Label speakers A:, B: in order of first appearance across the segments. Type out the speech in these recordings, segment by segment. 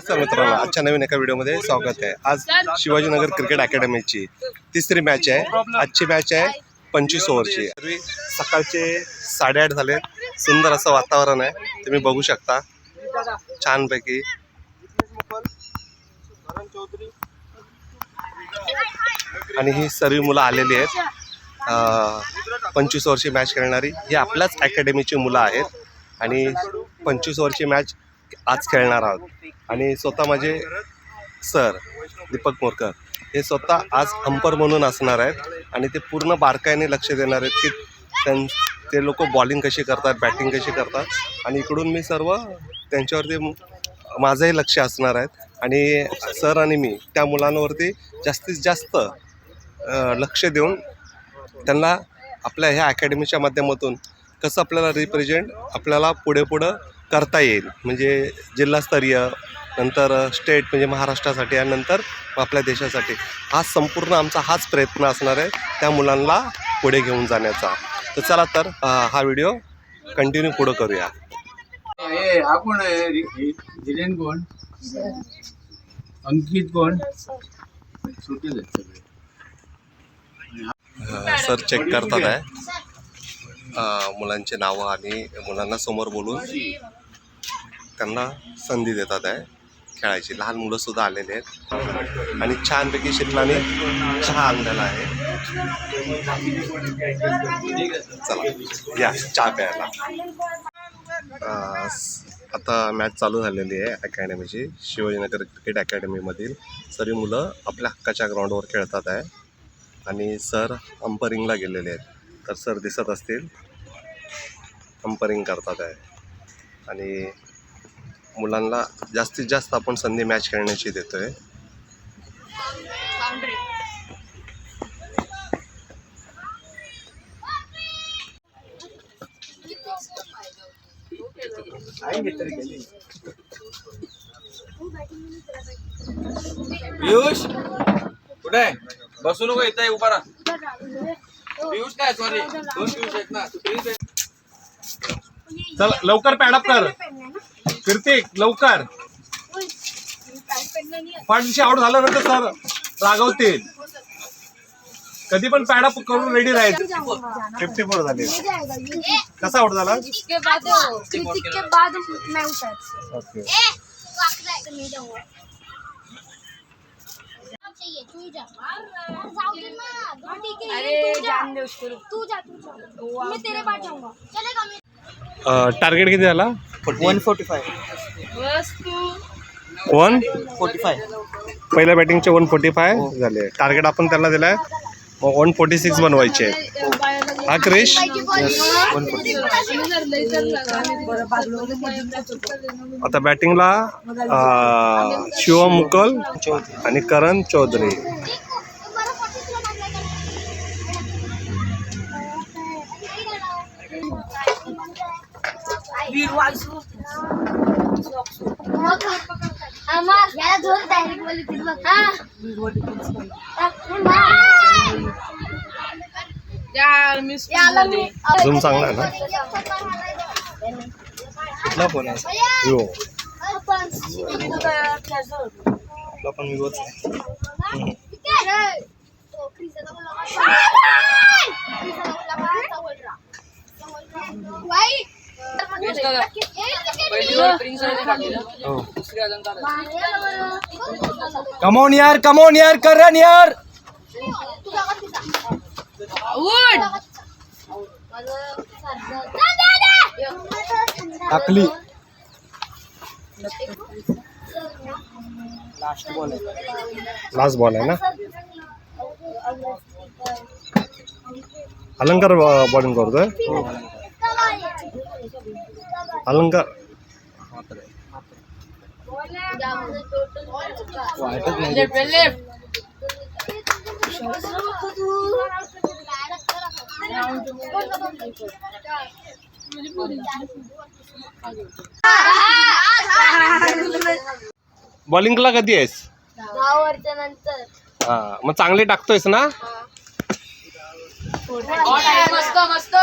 A: नमस्कार मित्रांनो आजच्या नवीन एका व्हिडिओमध्ये स्वागत आहे. आज शिवाजीनगर क्रिकेट अकॅडमीची तिसरी मॅच आहे. आजची मॅच आहे पंचवीस ओव्हरची. सकाळचे साडेआठ झाले. सुंदर असं वातावरण आहे. तुम्ही बघू शकता. छानपैकी. आणि ही सर्व मुलं आलेली आहेत. पंचवीस ओव्हरची मॅच खेळणारी. ही आपल्याच अकॅडमीची मुलं आहेत. आणि पंचवीस ओव्हरची मॅच आज खेळणार आहोत. आणि स्वतः माझे सर दीपक मोरकर हे स्वतः आज अंपर म्हणून असणार आहेत. आणि ते पूर्ण बारकाईने लक्ष देणार आहेत की त्यां ते लोक बॉलिंग कशी करतात बॅटिंग कशी करतात. आणि इकडून मी सर्व त्यांच्यावरती माझंही लक्ष असणार आहेत. आणि सर आणि मी त्या मुलांवरती जास्तीत जास्त लक्ष देऊन त्यांना आपल्या ह्या अकॅडमीच्या माध्यमातून कसं आपल्याला रिप्रेझेंट आपल्याला पुढे पुढं करता येईल. म्हणजे जिल्हास्तरीय नंतर स्टेट म्हणजे महाराष्ट्रासाठी आणि नंतर आपल्या देशासाठी. हा संपूर्ण आमचा हाच प्रयत्न असणार आहे त्या मुलांना पुढे घेऊन जाण्याचा. तर चला तर हा व्हिडिओ कंटिन्यू पुढं करूया.
B: हे हा कोण? अंकित कोण?
A: सर चेक करतात आहे. मुलांचे नावं आणि मुलांना समोर बोलून. त्यांना संधी देतात आहे खेळायची. लहान मुलं सुद्धा आलेले आहेत. आणि छानपैकी शिटलाने चहा आणलेला आहे. चला या चहा प्यायला. आता मॅच चालू झालेली आहे अकॅडमीची शिवाजीनगर क्रिकेट अकॅडमीमधील सर्व मुलं आपल्या हक्काच्या ग्राउंडवर खेळतात आहे. आणि सर अंपरिंगला गेलेले आहेत. तर सर दिसत असतील. अंपरिंग करतात आहे. आणि मुलांना जास्तीत जास्त आपण संधी मॅच खेळण्याची देतो आहे
B: पियुष कुठे? आहे बसू नको येत उभा राहा. पियुष काय सॉरी दोन पियुष आहेत ना. आहे.
A: चल लवकर पॅडअप कर. कीर्तिक लवकर. पाठीशी आउट झाल्यानंतर सर रागवतील. कधी पण पॅडअप करून रेडी राहायचं फिफ्टी फोर झाले. कसा आउट झाला?
C: के बाद कृतिक के बाद मैं उठा
A: ओके
C: अरे जान दे उसको. तू जा तू जा. मैं तेरे पास जाऊंगा चलेगा मैं
A: टार्गेट किती झाला?
D: One forty five
A: one
D: forty five
A: पहिल्या बॅटिंगचे वन फोर्टी फाय झाले. टार्गेट आपण त्यांना दिलाय. मग वन फोर्टी सिक्स बनवायचे. हा क्रिश आता बॅटिंगला शिवम मुकल आणि करण चौधरी.
C: याला झोल डायरेक्ट बोलली ती बघ हा याला मी
A: झूम चांगला आहे ना
D: कुठला फोन आहे
A: हो
D: आपला पण विवोच आहे कमोन यार कमोन यार कर रन यार टाकली लास्ट बॉल आहे
A: लास्ट बॉल आहे ना अलंकार बॉलिंग करतोय अलंकार
D: वाटत नाही
A: बॉलिंगला कधी आहेस?
C: दहा वर्षा
A: हा मग चांगले टाकतोयस ना?
C: मस्त मस्त.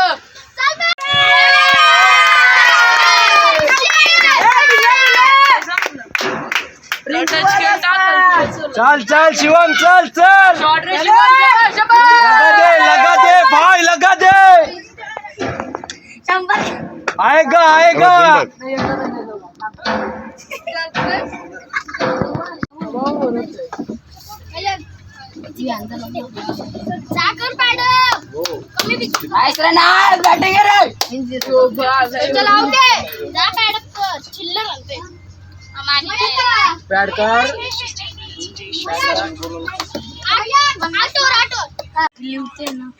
D: चल चल शिवम चल चल. लगा दे लगा दे भाई लगा दे. आएगा आएगा.
C: साखर मॅडम कमी विक- चला ओके. जा मॅडम कर चिल्लर आणते
D: बॅट कर
C: आटोर आटोर लिवते ना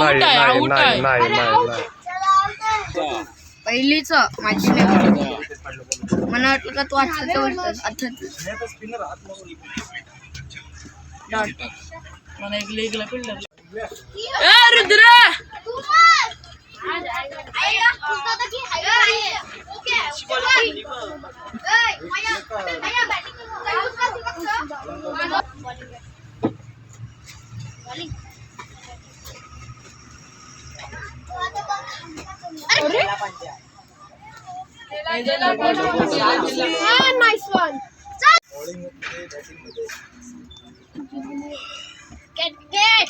A: नाही नाही नाही नाही नाही नाही
C: पहिलीच माझी नाही. मला वाटलं का तू आठवतं वाटतं आठवत nice one get gate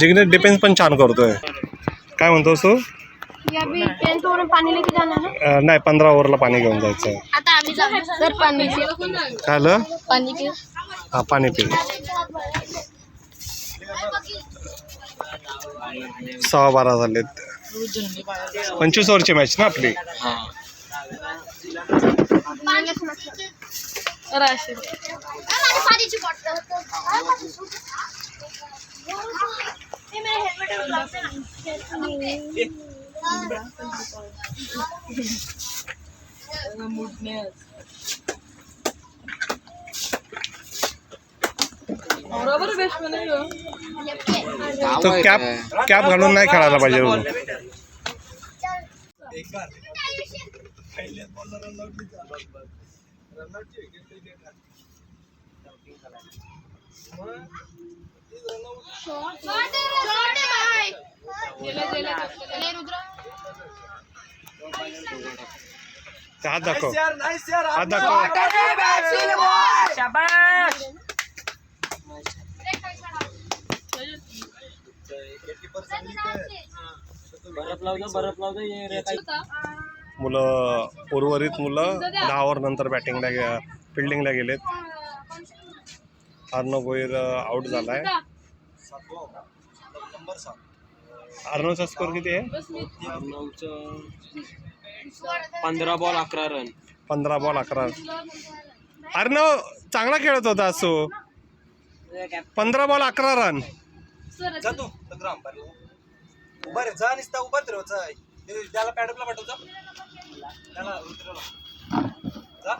A: Jignesh defence पण छान करतोय. काय म्हणतोस तू?
C: है
A: नाही पंधरा ओव्हरला पाणी घेऊन जायचं
C: आता आम्ही जाऊ सर पाणी
A: काय झालं
C: पाणी पे
A: हा पाणी पी सहा बारा झालेत. पंचवीस ओव्हरची मॅच ना आपली?
C: बॉटल
A: तो कॅप कॅप घालून नाही खेळायला पाहिजे हात दाखव. हात दाखव. मुलं उर्वरित मुलं दहा ओव्हर नंतर बॅटिंगला गे फिल्डिंगला गेलेत. अर्णव गोयर आउट झालाय. अर्णवचा स्कोर किती आहे?
B: पंधरा बॉल अकरा रन
A: पंधरा बॉल अकरा अर्णव चांगला खेळत होता असो. पंधरा बॉल अकरा रन
D: जा तू संग्राम उभा रे जा निसता उभा रे जा. त्याला पॅडअपला पाठव जा. त्याला उतरवला. जा.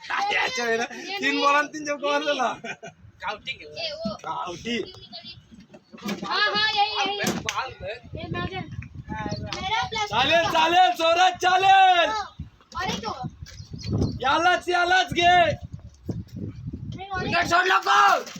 D: त्याच्या वेळेला तीन बॉल तीन चौक मारलेला. गावठी चालेल चालेल जोरात चालेल. यालाच यालाच घे.
C: कोणती? कोणती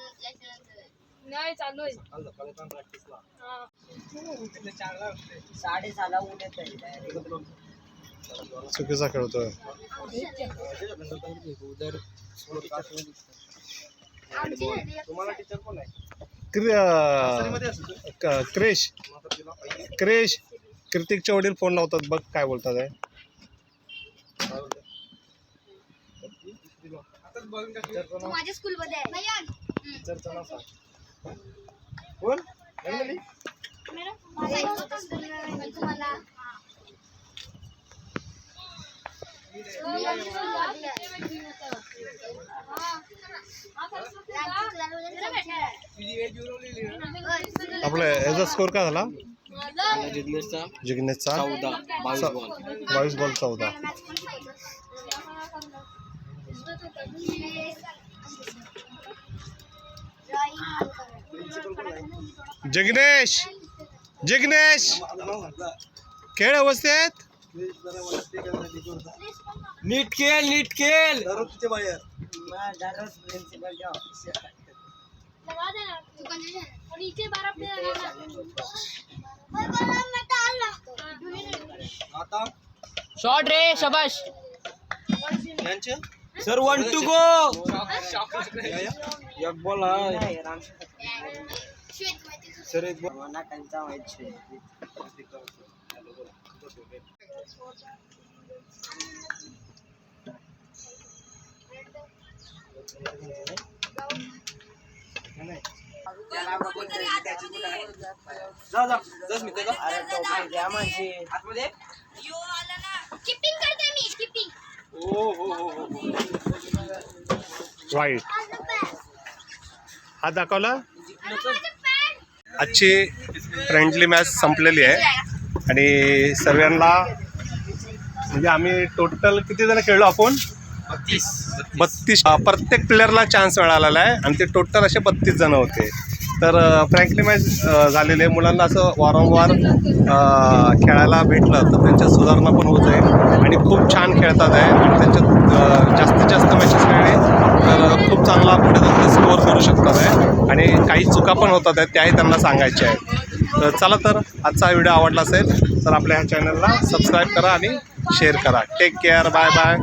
E: नाही चालू आहे. हा.
A: चुकीचा खेळतोय. क्रिश. क्रिश. कृतिकचे वडील फोन लावतात बघ काय बोलतात आहे.
C: माझ्या स्कूल तुम्हाला
A: आपलं याचा स्कोर काय झाला?
B: जिग्नेशचा
A: जिग्नेशचा?
B: चौदा बावीस बॉल
A: चौदा. जिग्नेश जिग्नेश. खेळ व्यवस्थित
B: नीट खेळ नीट खेळ.
D: तुझे बाहेर.
C: आणि इथे बारा प्लेयर
D: आता
E: शॉर्ट रे शबाश
B: सर वन टू गो एक बॉल आहे. सर एक बॉल
D: जा जा जास मी त्याचा आतमध्ये.
C: किपिंग करते मी किपिंग
D: हो हो हो हो
A: वाईट हा दाखवला आजची फ्रेंडली मॅच संपलेली आहे. आणि सर्वांना म्हणजे आम्ही टोटल किती जण खेळलो आपण? बत्तीस. अं, प्रत्येक प्लेअरला चान्स मिळालेला आहे आणि ते टोटल असे बत्तीस जण होते. तर फ्रँकली मॅच झालेले. मुलांना असं वारंवार खेळायला भेटलं तर त्यांच्यात सुधारणा पण होत आहे आणि खूप छान खेळतात आहे आणि त्यांच्यात जास्तीत जास्त मॅचेस खेळले तर खूप चांगला पुढे स्कोअर करू शकतात आहे आणि काही चुका पण होतात आहेत त्याही त्यांना सांगायच्या आहेत. तर चला तर आजचा व्हिडिओ आवडला असेल तर आपल्या ह्या चॅनलला सबस्क्राईब करा आणि शेअर करा. Take care bye bye